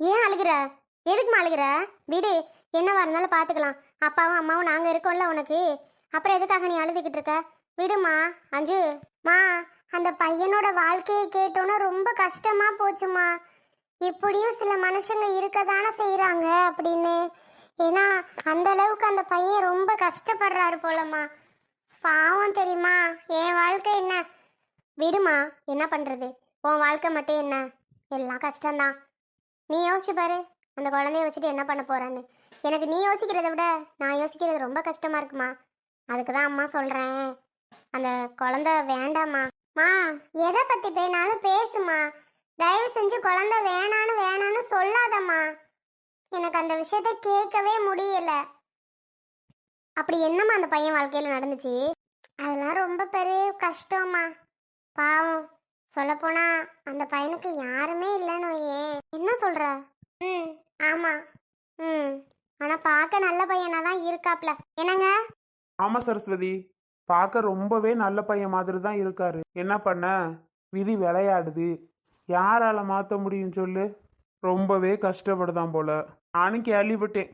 ஏன் அழுகுற? எதுக்குமா அழுகுற? விடு என்னவா இருந்தாலும் பார்த்துக்கலாம் அப்பாவும் அம்மாவும் நாங்கள் இருக்கோம்ல உனக்கு. அப்புறம் எதுக்காக நீ அழுதுகிட்டு இருக்க? விடுமா அஞ்சு. மா அந்த பையனோட வாழ்க்கையை கேட்டோன்னா ரொம்ப கஷ்டமாக போச்சுமா இப்படியும் சில மனுஷங்க இருக்க தானே செய்கிறாங்க அப்படின்னு. ஏன்னா அந்த அளவுக்கு அந்த பையன் ரொம்ப கஷ்டப்படுறாரு போலம்மா. பாவம் தெரியுமா? என் வாழ்க்கை என்ன? விடுமா என்ன பண்ணுறது உன் வாழ்க்கை மட்டும் என்ன? எல்லாம் கஷ்டம்தான். நீ யோசிச்சு பாரு. அந்த குழந்தைய வச்சுட்டு என்ன பண்ண போறான்னு. எனக்கு நீ யோசிக்கிறத விட நான் யோசிக்கிறது ரொம்ப கஷ்டமா இருக்குமா? அதுக்கு தான் அம்மா சொல்கிறேன் அந்த குழந்தை வேண்டாம்மா. மா எதை பற்றி பேனாலும் பேசுமா. தயவு செஞ்சு குழந்தை வேணான்னு வேணான்னு சொல்லாதம்மா. எனக்கு அந்த விஷயத்த கேட்கவே முடியல. அப்படி என்னம்மா அந்த பையன் வாழ்க்கையில் நடந்துச்சு? அதெல்லாம் ரொம்ப பெரிய கஷ்டம்மா. பாவம். சொல்லப்போனா அந்த பையனுக்கு யாருமே இல்லைன்னு ஏன் என்ன சொல்ற? ம் ஆமாம் ம் ஆனால் பார்க்க நல்ல பையனா தான் இருக்காப்ல. என்னங்க? ஆமா சரஸ்வதி பார்க்க ரொம்பவே நல்ல பையன் மாதிரி தான் இருக்காரு. என்ன பண்ண? விதி விளையாடுது. யாரால மாத்த முடியும் சொல்லு? ரொம்பவே கஷ்டப்படுதான் போல. நானும் கேள்விப்பட்டேன்.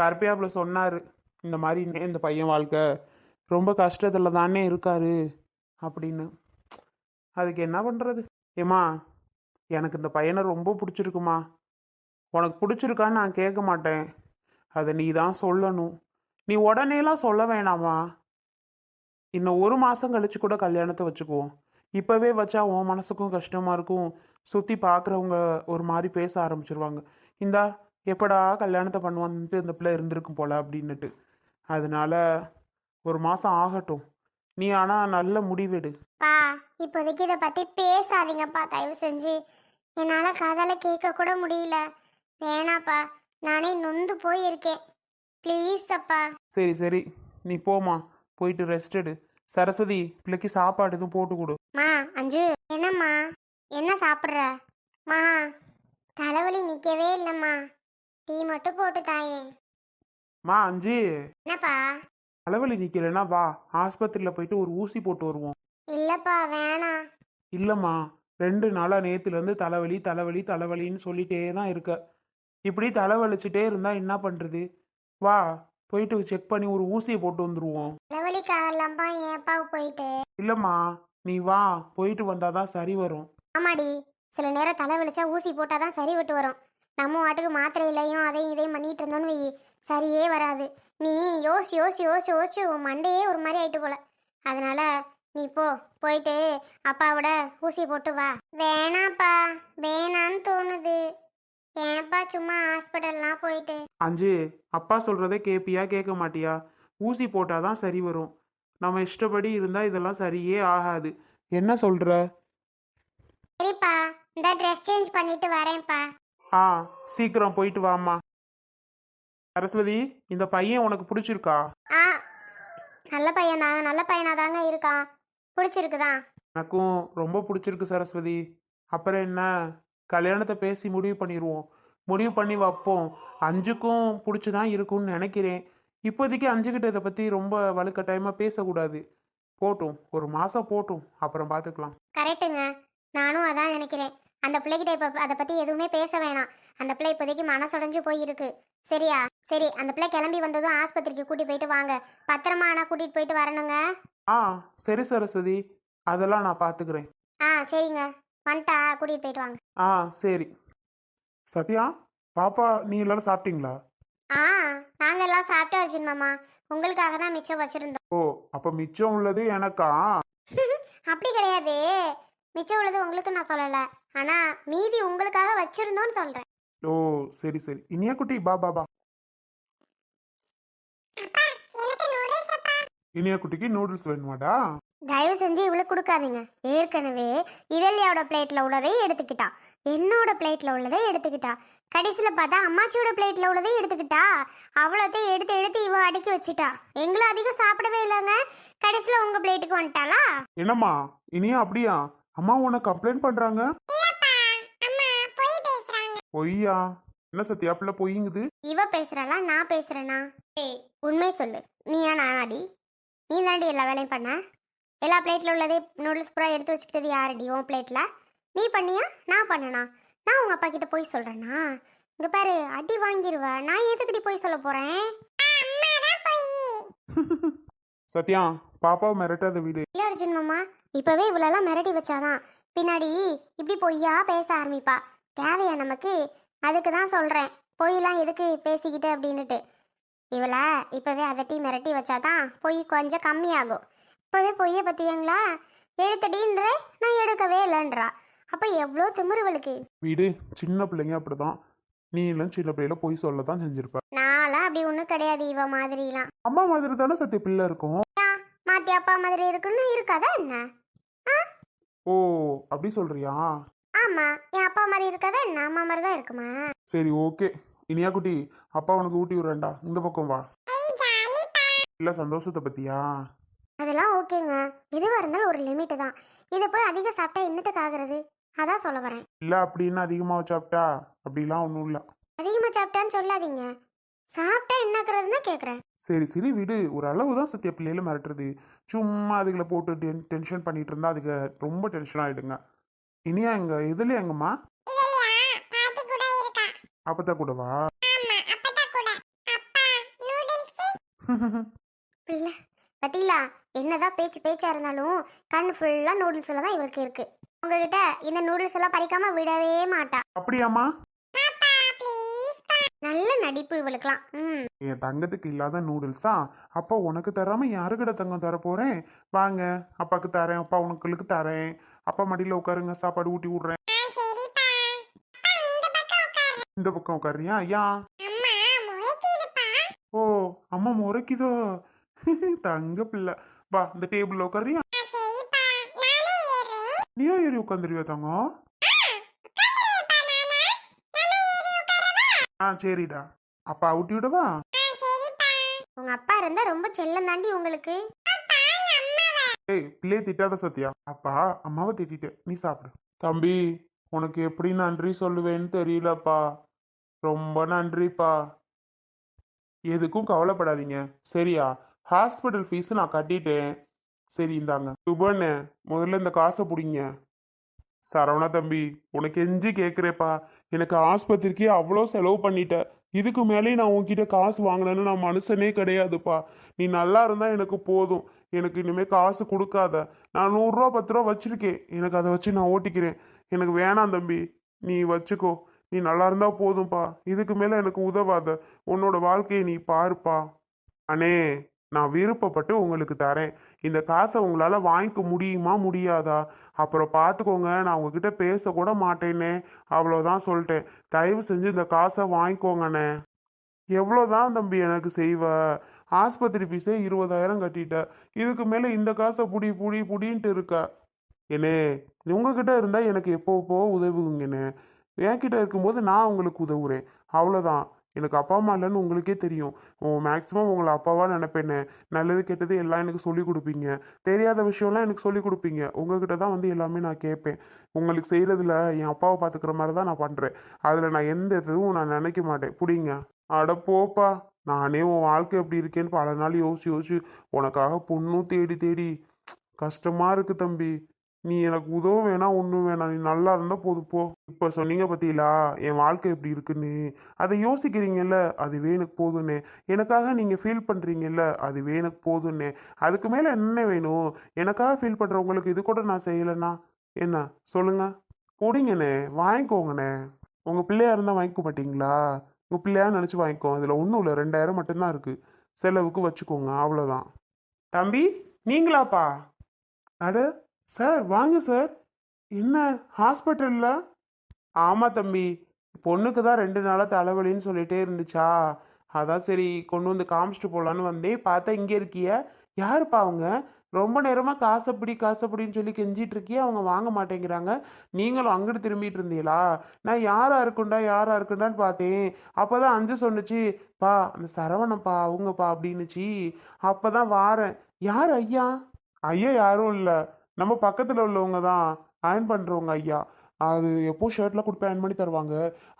கருப்பையாப்புல சொன்னாரு இந்த மாதிரி இந்த பையன் வாழ்க்கை ரொம்ப கஷ்டத்துல தானே இருக்காரு அப்படின்னு. அதுக்கு என்ன பண்ணுறது ஏமா எனக்கு இந்த பையனை ரொம்ப பிடிச்சிருக்குமா உனக்கு பிடிச்சிருக்கான்னு நான் கேட்க மாட்டேன். அதை நீ தான் சொல்லணும். நீ உடனேலாம் சொல்ல வேணாமா இன்னும் ஒரு மாதம் கழிச்சு கூட கல்யாணத்தை வச்சுக்குவோம். இப்போவே வச்சா உன் மனசுக்கும் கஷ்டமாக இருக்கும். சுற்றி பார்க்குறவங்க ஒரு மாதிரி பேச ஆரம்பிச்சிருவாங்க. இந்தா எப்படா கல்யாணத்தை பண்ணுவான்ட்டு இந்த பிள்ளை இருந்திருக்கும் போல அப்படின்னுட்டு. அதனால ஒரு மாதம் ஆகட்டும். நீ ஆனால் நல்ல முடிவெடு. பா இப்போதைக்கு இதை பற்றி பேசாதீங்கப்பா தயவு செஞ்சு. என்னால் காதால் கேட்க கூட முடியல. வேணாப்பா நானே நொந்து போயிருக்கேன். ப்ளீஸ் அப்பா. சரி சரி. நீ போமா போயிட்டு ரெஸ்ட் எடு. சரஸ்வதி பிள்ளைக்கு சாப்பாடு எதுவும் போட்டு கொடு. மா அஞ்சு. என்னம்மா? என்ன சாப்பிட்ற? மா தலைவலி நிற்கவே இல்லைம்மா. டீ மட்டும் போட்டு தாயே. மா அஞ்சு. என்னப்பா? தலைவலி நிற்கலைன்னா வா ஆஸ்பத்திரியில் போயிட்டு ஒரு ஊசி போட்டு வருவோம். இல்லைப்பா வேணாம் இல்லைம்மா ரெண்டு நாளாக நேற்றுலேருந்து தலைவலி தலைவலி தலைவலின்னு சொல்லிட்டே தான் இருக்க. இப்படி தலைவலிச்சுட்டே இருந்தால் என்ன பண்ணுறது வா போயிட்டு செக் பண்ணி ஒரு ஊசியை போட்டு வந்துடுவோம் தலைவலிக்காகலாம்ப்பா ஏன்ப்பா போயிட்டு. இல்லைம்மா நீ வா போயிட்டு வந்தால் தான் சரி வரும். ஆமாடி சில நேரம் தலை வலிச்சா ஊசி போட்டால் தான் சரி விட்டு வரும். நம்ம வாட்டுக்கு மாத்திரையிலையும் அதையும் இதையும் பண்ணிட்டு இருந்தோன்னு வை. சரியே வராது. நீ யோசி யோசி யோசி யோசிச்சு உன் மண்டையே ஒரு மாதிரி ஆயிட்டு போல. அதனால நீ போ போயிட்டு அப்பாவோட ஊசி போட்டு வா. வேணாப்பா வேணான்னு தோணுது. ஏன்ப்பா சும்மா ஹாஸ்பிட்டல்லாம் போயிட்டு? அஞ்சு அப்பா சொல்கிறதே கேட்பியா கேட்க மாட்டியா? ஊசி போட்டால் தான் சரி வரும். நம்ம இஷ்டப்படி இருந்தால் இதெல்லாம் சரியே ஆகாது. என்ன சொல்கிற சரிப்பா இந்த ட்ரெஸ் சேஞ்ச் பண்ணிட்டு வரேன்ப்பா. ஆ சீக்கிரம் போயிட்டு வாம்மா. சரஸ்வதி இந்த பையன் உனக்கு பிடிச்சிருக்கா? ஆ நல்ல பையன்தான் நல்ல பையனாதாங்க இருக்கான். பிடிச்சிருக்குதான் எனக்கும் ரொம்ப பிடிச்சிருக்கு சரஸ்வதி. அப்புறம் என்ன? கல்யாணத்தை பேசி முடிவு பண்ணிடுவோம் முடிவு பண்ணி வைப்போம். அஞ்சுக்கும் பிடிச்சி தான் இருக்கும்னு நினைக்கிறேன். இப்போதைக்கு அஞ்சுக்கிட்ட இதை பற்றி ரொம்ப வலுக்கட்டாயமாக பேசக்கூடாது. போட்டும். ஒரு மாதம் போட்டும். அப்புறம் பார்த்துக்கலாம் கரெக்டுங்க நானும் அதான் நினைக்கிறேன். அந்த பிள்ளைகிட்ட இப்போ அதை பற்றி எதுவுமே பேச வேணாம். அந்த பிள்ளை இப்போதைக்கு மனசுடைஞ்சு போயிருக்கு. சரியா? சரி அந்த பிள்ளை கிளம்பி வந்ததும் ஆஸ்பத்திரிக்கு கூட்டி போயிட்டு வாங்க. பத்திரமா ஆனால் கூட்டிகிட்டு போயிட்டு வரணுங்க. ஆ சரி சரஸ்வதி அதெல்லாம் நான் பார்த்துக்கிறேன் ஆ சரிங்க. வந்துட்டா கூட்டிகிட்டு போயிட்டு வாங்க. ஆ சரி. சத்யா பாப்பா நீ எல்லாரும் சாப்பிட்டீங்களா? ஆ நாங்கள் எல்லாம் சாப்பிட்டு அர்ஜுன் மாமா. உங்களுக்காக தான் மிச்சம் வச்சுருந்தோம். ஓ அப்போ மிச்சம் உள்ளது எனக்கா? அப்படி கிடையாது. மிச்சம் உள்ளது உங்களுக்கு நான் சொல்லலை. ஆனால் மீதி உங்களுக்காக வச்சுருந்தோன்னு சொல்கிறேன் ஓ சரி சரி. இனியா குட்டி பா பா பா. இனியா குட்டிக்கு நூடுல்ஸ் வேணுமாடா? தயவு செஞ்சு இவளுக்கு கொடுக்காதீங்க. ஏற்கனவே இதழியாவோட பிளேட்ல உள்ளதை எடுத்துக்கிட்டா. என்னோட பிளேட்ல உள்ளதை எடுத்துக்கிட்டா. கடைசியில் பார்த்தா அம்மாச்சியோட பிளேட்ல உள்ளதை எடுத்துக்கிட்டா. அவ்வளோத்தையும் எடுத்து எடுத்து இவ அடுக்கி வச்சுட்டா. எங்களும் அதிகம் சாப்பிடவே இல்லைங்க. கடைசியில் உங்க பிளேட்டுக்கு வந்துட்டாளா? என்னம்மா? இனியா அப்படியா? அம்மா உன்னை கம்ப்ளைண்ட் பண்றாங்க? பொய்யா? என்ன சத்யா பிள்ளை பொய்யுங்குது இவ பேசுறாளா? நான் பேசுறேனா? ஏய் உண்மை சொல்லு. நீயா நானாடி? நீ தாண்டி எல்லா வேலையும் பண்ண. எல்லா பிளேட்ல உள்ளதே நூடுல்ஸ் பூரா எடுத்து வச்சுக்கிட்டது யாரடி உன் பிளேட்ல நீ பண்ணியா? நான் பண்ணனா? நான் உங்க அப்பா கிட்ட போய் சொல்றேனா? இங்க பாரு அடி வாங்கிருவ. நான் எதுக்குடி போய் சொல்ல போறேன்? சத்யா பாப்பாவை மிரட்டாத வீடு. இல்ல அர்ஜுன் மாமா இப்பவே இவ்வளெல்லாம் மிரட்டி வச்சாதான். பின்னாடி இப்படி பொய்யா பேச ஆரம்பிப்பா. தேவையா நமக்கு? அதுக்கு தான் சொல்றேன். பொய்லாம் எதுக்கு பேசிக்கிட்டு அப்படின்னுட்டு. இவளை இப்பவே அதட்டி மிரட்டி வச்சாதான் பொய் கொஞ்சம் கம்மியாகும். இப்பவே பொய்ய பத்தியங்களா? எடுத்தடின்ற நான் எடுக்கவே இல்லைன்றா. அப்ப எவ்வளோ திமிருவளுக்கு? வீடு சின்ன பிள்ளைங்க அப்படிதான். நீ எல்லாம் சின்ன பிள்ளையில போய் சொல்ல தான் செஞ்சிருப்ப. நான்லாம் அப்படி ஒன்றும் கிடையாது இவ மாதிரிலாம். அம்மா மாதிரி தானே சத்யா பிள்ளை இருக்கும்? மாத்தி அப்பா மாதிரி இருக்குன்னு இருக்காதா என்ன? ஓ அப்படி சொல்றியா? ஆமா என் அப்பா மாதிரி இருக்காதா என்ன? அம்மா மாதிரி தான் இருக்குமா? சரி ஓகே. இனியா குட்டி அப்பா உனக்கு ஊட்டி விடுறேன்டா. இந்த பக்கம் வா. இல்ல சந்தோஷத்தை பத்தியா? அதெல்லாம் ஓகேங்க. எதுவாக இருந்தாலும் ஒரு லிமிட்டு தான். இதை போய் அதிகம் சாப்பிட்டா என்னத்துக்கு ஆகுறது? அதான் சொல்ல வரேன். இல்ல அப்படின்னு அதிகமா சாப்பிட்டா? அப்படிலாம் ஒன்றும் இல்லை. அதிகமாக சாப்பிட்டான்னு சொல்லாதீங்க. சாப்பிட்டா என்னக்குறதுன்னு கேட்குறேன் சரி சரி விடு. ஒரு அளவு தான் சத்யா பிள்ளையில மிரட்டுறது. சும்மா அதுகளை போட்டு டென் டென்ஷன் பண்ணிட்டு இருந்தா அதுக்கு ரொம்ப டென்ஷன் ஆயிடுங்க. இனியா எங்க இதுல எங்கம்மா? அப்பத்தா கூடவா? பத்தீங்களா? என்னதான் பேச்சு பேச்சா இருந்தாலும் கண் ஃபுல்லாக நூடுல்ஸில் தான் இவளுக்கு இருக்கு. உங்ககிட்ட இந்த நூடுல்ஸ் எல்லாம் பறிக்காம விடவே மாட்டா. அப்படியாம்மா? நல்ல நடிப்பு இவளுக்குலாம் ம். என் தங்கத்துக்கு இல்லாத நூடுல்ஸா அப்பா உனக்கு தராம யாருக்கிட்ட தங்கம் தர போறேன்? வாங்க அப்பாக்கு தரேன் அப்பா உனக்கு தரேன். அப்பா மடியில உட்காருங்க சாப்பாடு ஊட்டி விடுறேன். இந்த பக்கம் உட்காருறியா? ஐயா. ஓ அம்மா முறைக்குதோ? தங்க பிள்ளை. வா இந்த டேபிள்ல உட்காருறியா? நீ ஏறி உட்காந்துருவியா தங்கம் ஆ சரிடா. அப்பா ஊட்டி விடவா? உங்க அப்பா இருந்தா ரொம்ப செல்லம் தாண்டி உங்களுக்கு. ஏய் பிள்ளைய திட்டாத சத்யா. அப்பா அம்மாவை திட்டிட்டு நீ சாப்பிடு. தம்பி உனக்கு எப்படி நன்றி சொல்லுவேன்னு தெரியலப்பா. ரொம்ப நன்றிப்பா. எதுக்கும் கவலைப்படாதீங்க. சரியா? ஹாஸ்பிட்டல் ஃபீஸ் நான் கட்டிட்டேன். சரி இந்தாங்க. சுபண்ணே முதல்ல இந்த காசை பிடிங்க. சரவணா தம்பி உனக்கு எஞ்சி கேட்குறேப்பா எனக்கு ஆஸ்பத்திரிக்கே அவ்வளோ செலவு பண்ணிட்ட. இதுக்கு மேலேயும் நான் உன்கிட்ட காசு வாங்கினேன்னு நான் மனுஷனே கிடையாதுப்பா. நீ நல்லா இருந்தால் எனக்கு போதும். எனக்கு இனிமேல் காசு கொடுக்காத. நான் நூறுரூவா பத்து ரூபா வச்சிருக்கேன். எனக்கு அதை வச்சு நான் ஓட்டிக்கிறேன். எனக்கு வேணாம் தம்பி. நீ வச்சுக்கோ. நீ நல்லா இருந்தா போதும்ப்பா இதுக்கு மேலே எனக்கு உதவாத. உன்னோட வாழ்க்கையை நீ பாருப்பா. அண்ணே நான் விருப்பப்பட்டு உங்களுக்கு தரேன். இந்த காசை உங்களால் வாங்கிக்க முடியுமா முடியாதா? அப்புறம் பார்த்துக்கோங்க நான் உங்ககிட்ட பேசக்கூட மாட்டேனே அவ்வளோதான் சொல்லிட்டேன். தயவு செஞ்சு இந்த காசை வாங்கிக்கோங்கண்ணே எவ்வளோதான் தம்பி எனக்கு செய்வ? ஆஸ்பத்திரி ஃபீஸே இருபதாயிரம் கட்டிட்ட. இதுக்கு மேலே இந்த காசை புடி புடி புடின்ட்டு இருக்க. என்னே உங்ககிட்ட இருந்தால் எனக்கு எப்போ எப்போ உதவுங்கண்ணே. என்கிட்ட இருக்கும்போது நான் உங்களுக்கு உதவுறேன். அவ்வளோதான். எனக்கு அப்பா அம்மா இல்லைன்னு உங்களுக்கே தெரியும். மேக்ஸிமம் உங்களை அப்பாவாக நினைப்பேனே நல்லது கெட்டது எல்லாம் எனக்கு சொல்லிக் கொடுப்பீங்க. தெரியாத விஷயம்லாம் எனக்கு சொல்லிக் கொடுப்பீங்க. உங்ககிட்ட தான் வந்து எல்லாமே நான் கேட்பேன். உங்களுக்கு செய்கிறதுல என் அப்பாவை பார்த்துக்கிற மாதிரி தான் நான் பண்ணுறேன் அதில் நான் எந்த இதுவும் நான் நினைக்க மாட்டேன். புடிங்க. அட போப்பா நானே உன் வாழ்க்கை எப்படி இருக்கேன்னு பல நாள் யோசிச்சு யோசிச்சு உனக்காக பொண்ணும் தேடி தேடி. கஷ்டமா இருக்கு தம்பி. நீ எனக்கு உதவ வேணாம் ஒன்றும் வேணாம். நீ நல்லா இருந்தால் போதும் போ. இப்போ சொன்னீங்க பார்த்தீங்களா என் வாழ்க்கை எப்படி இருக்குன்னு? அதை யோசிக்கிறீங்கல்ல அதுவே எனக்கு போதும்னே. எனக்காக நீங்கள் ஃபீல் பண்ணுறீங்கல்ல அதுவே எனக்கு போதும்னே. அதுக்கு மேலே என்ன வேணும்? எனக்காக ஃபீல் பண்ணுறவங்களுக்கு இது கூட நான் செய்யலைண்ணா என்ன? சொல்லுங்க. பிடிங்கண்ணே வாங்கிக்கோங்கண்ணே. உங்கள் பிள்ளையாக இருந்தால் வாங்கிக்க மாட்டீங்களா? உங்கள் பிள்ளையா நினச்சி வாங்கிக்கோ. அதில் ஒன்றும் இல்லை. ரெண்டாயிரம் மட்டும்தான் இருக்குது செலவுக்கு வச்சுக்கோங்க. அவ்வளோதான் தம்பி நீங்களாப்பா? அட சார் வாங்க சார். என்ன ஹாஸ்பிட்டலில்? ஆமாம் தம்பி. பொண்ணுக்கு தான் ரெண்டு நாளாக தலைவலின்னு சொல்லிகிட்டே இருந்துச்சா? அதான் சரி கொண்டு வந்து காமிச்சிட்டு போகலான்னு வந்தேன். பார்த்தா இங்கே இருக்கிய. யாருப்பா அவங்க? ரொம்ப நேரமாக காசைப்பிடி காசைப்பிடின்னு சொல்லி கெஞ்சிட்டு இருக்கியே அவங்க வாங்க மாட்டேங்கிறாங்க. நீங்களும் அங்கிட்டு திரும்பிட்டு இருந்தீங்களா? நான் யாராக இருக்குண்டா யாராக இருக்குண்டான்னு பார்த்தேன். அப்போ தான் அஞ்சு சொன்னுச்சு பா அந்த சரவணப்பா அவங்கப்பா அப்படின்னுச்சு. அப்போதான் வாரேன். யார் ஐயா? ஐயா யாரும் இல்லை. நம்ம பக்கத்தில் உள்ளவங்க தான். அயன் பண்ணுறவங்க ஐயா. அது எப்போ ஷர்ட்லாம் கொடுப்பேன் அயன் பண்ணி தருவாங்க.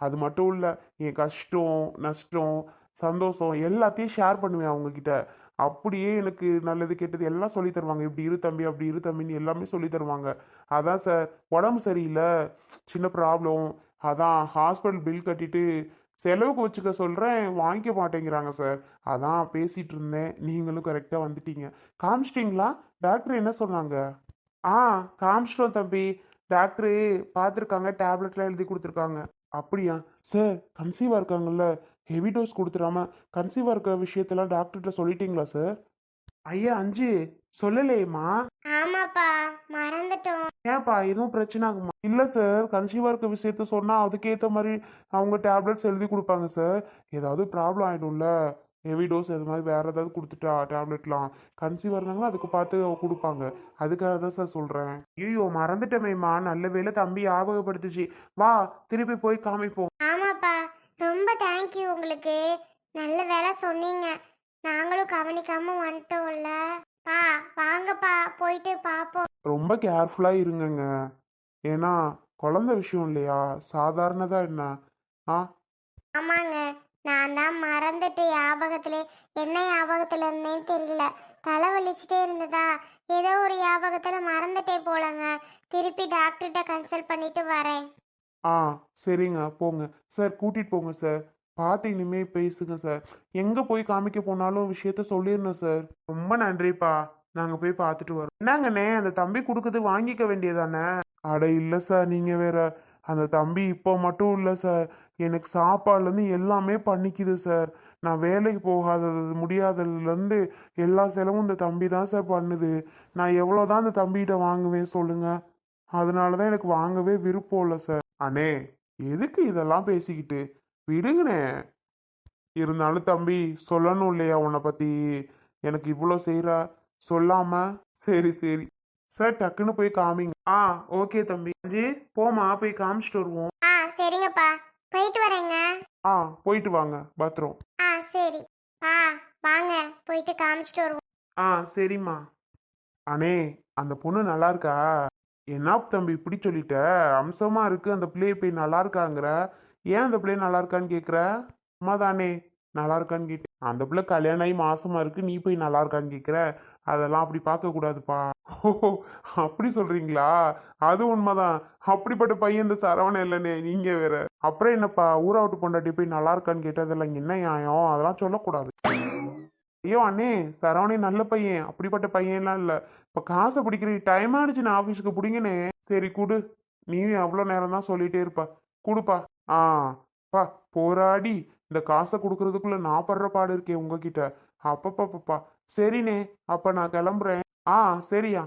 அது மட்டும் இல்லை என் கஷ்டம் நஷ்டம் சந்தோஷம் எல்லாத்தையும் ஷேர் பண்ணுவேன் அவங்கக்கிட்ட அப்படியே எனக்கு நல்லது கெட்டது எல்லாம் சொல்லி தருவாங்க. இப்படி இரு தம்பி அப்படி இரு தம்பின்னு எல்லாமே சொல்லி தருவாங்க. அதான் சார் உடம்பு சரியில்லை சின்ன ப்ராப்ளம் அதான் ஹாஸ்பிட்டல் பில் கட்டிட்டு செலவுக்கு வச்சுக்க சொல்கிறேன் வாங்கிக்க மாட்டேங்கிறாங்க சார். அதான் பேசிகிட்டு இருந்தேன் நீங்களும் கரெக்டாக வந்துட்டீங்க. காமிச்சிட்டிங்களா? டாக்டர் என்ன சொன்னாங்க? ஆ காமிச்சிட்டோம் தம்பி. டாக்டரு பார்த்துருக்காங்க டேப்லெட்லாம் எழுதி கொடுத்துருக்காங்க. அப்படியா? சார் கன்சீவாக இருக்காங்கல்ல. ஹெவி டோஸ் கொடுத்துடாம கன்சீவாக இருக்க விஷயத்தெல்லாம் டாக்டர்கிட்ட சொல்லிட்டீங்களா சார் ஐயா அஞ்சு. சொல்லலையேம்மா. ஆமாப்பா மறந்துட்டோம். ஏன்ப்பா எதுவும் பிரச்சனை ஆகுமா இல்லை சார் கன்சீவாக இருக்க விஷயத்த சொன்னால் அதுக்கேற்ற மாதிரி அவங்க டேப்லெட்ஸ் எழுதி கொடுப்பாங்க சார் ஏதாவது ப்ராப்ளம் ஆகிடும்ல ஹெவி டோஸ் அது மாதிரி வேறு ஏதாவது கொடுத்துட்டா டேப்லெட்லாம் கன்சீவாக இருந்தாங்களோ அதுக்கு பார்த்து கொடுப்பாங்க. அதுக்காக தான் சார் சொல்கிறேன் ஐயோ மறந்துட்டமேம்மா. நல்ல வேளை தம்பி ஞாபகப்படுத்துச்சு. வா திருப்பி போய் காமிப்போம். ரொம்ப தேங்க்யூ உங்களுக்கு. நல்ல வேலை சொன்னீங்க. நாங்களும் கவனிக்காம வந்துட்டோம்ல. பா வாங்கப்பா போயிட்டு பார்ப்போம் ரொம்ப கேர்ஃபுல்லாக இருங்கங்க. ஏன்னா குழந்தை விஷயம் இல்லையா? சாதாரணதா என்ன? ஆ? ஆமாங்க. நான் தான் மறந்துட்டு ஞாபகத்திலே என்ன ஞாபகத்துல இருந்தேன்னு தெரியல. தலை வலிச்சுட்டே இருந்ததா? ஏதோ ஒரு ஞாபகத்துல மறந்துட்டே போலங்க. திருப்பி டாக்டர்கிட்ட கன்சல்ட் பண்ணிட்டு வரேன். ஆ சரிங்க. போங்க. சார் கூட்டிட்டு போங்க சார். பார்த்து இனிமே பேசுங்க சார். எங்க போய் காமிக்க போனாலும் விஷயத்த சொல்லிடணும் சார். ரொம்ப நன்றிப்பா. நாங்க போய் பார்த்துட்டு வரோம். என்னங்கண்ணே அந்த தம்பி கொடுக்குறது வாங்கிக்க வேண்டியதானே? அட இல்லை சார். நீங்க வேற அந்த தம்பி இப்போ மட்டும் இல்லை சார். எனக்கு சாப்பாடுலேருந்து எல்லாமே பண்ணிக்குது சார். நான் வேலைக்கு போகாதது முடியாததுலேருந்து எல்லா செலவும் இந்த தம்பி தான் சார் பண்ணுது. நான் எவ்வளோ தான் அந்த தம்பிகிட்ட வாங்குவேன் சொல்லுங்கள் அதனால தான் எனக்கு வாங்கவே விருப்பம் இல்லை சார் அண்ணே எதுக்கு இதெல்லாம் பேசிக்கிட்டு? விடுங்கண்ணே. இருந்தாலும் தம்பி சொல்லணும் இல்லையா உன்னை பற்றி எனக்கு இவ்வளோ செய்கிறா சொல்லாம? சரி சரி. சார் டக்குன்னு போய் காமிங்க. ஆ ஓகே தம்பி. அஞ்சு போமா போய் காமிச்சிட்டு வருவோம். ஆ சரிங்கப்பா. போயிட்டு வரேங்க. ஆ போயிட்டு வாங்க. பத்திரம். ஆ சரி. பா வாங்க. போயிட்டு காமிச்சிட்டு வருவோம். ஆ சரிம்மா. அண்ணே அந்த பொண்ணு நல்லா இருக்கா? என்ன தம்பி இப்படி சொல்லிட்ட? அம்சமாக இருக்கு அந்த பிள்ளையை போய் நல்லா இருக்காங்கிற? ஏன் அந்த பிள்ளை நல்லா இருக்கான்னு கேட்குற அம்மா தானே நல்லா இருக்கான்னு கேட்டு அந்த பிள்ளை கல்யாணம் ஆகி மாசமாக இருக்கு நீ போய் நல்லா இருக்கான்னு கேட்குற அதெல்லாம் அப்படி பார்க்கக்கூடாதுப்பா ஓ அப்படி சொல்கிறீங்களா அது உண்மைதான். அப்படிப்பட்ட பையன் இந்த சரவணன் இல்லைனே நீங்கள் வேற. அப்புறம் என்னப்பா ஊரா விட்டு பொண்டாட்டி போய் நல்லா இருக்கான்னு கேட்டதெல்லாம் என்ன நியாயம்? அதெல்லாம் சொல்லக்கூடாது. ஐயோ அண்ணே சரவணே நல்ல பையன். அப்படிப்பட்ட பையன்லாம் இல்லை. இப்போ காசை பிடிக்கிற டைம் ஆயிடுச்சு நான் ஆஃபீஸுக்கு பிடிங்கண்ணே. சரி குடு. நீ அவ்வளோ நேரம் தான் சொல்லிட்டே இருப்பா. குடுப்பா. ஆ பா போராடி. இந்த காசை கொடுக்கறதுக்குள்ள நான் படுற பாடு இருக்கே உங்ககிட்ட. அப்பப்பப்பப்பா. சரிண்ணே அப்ப நான் கிளம்புறேன். ஆ சரியா.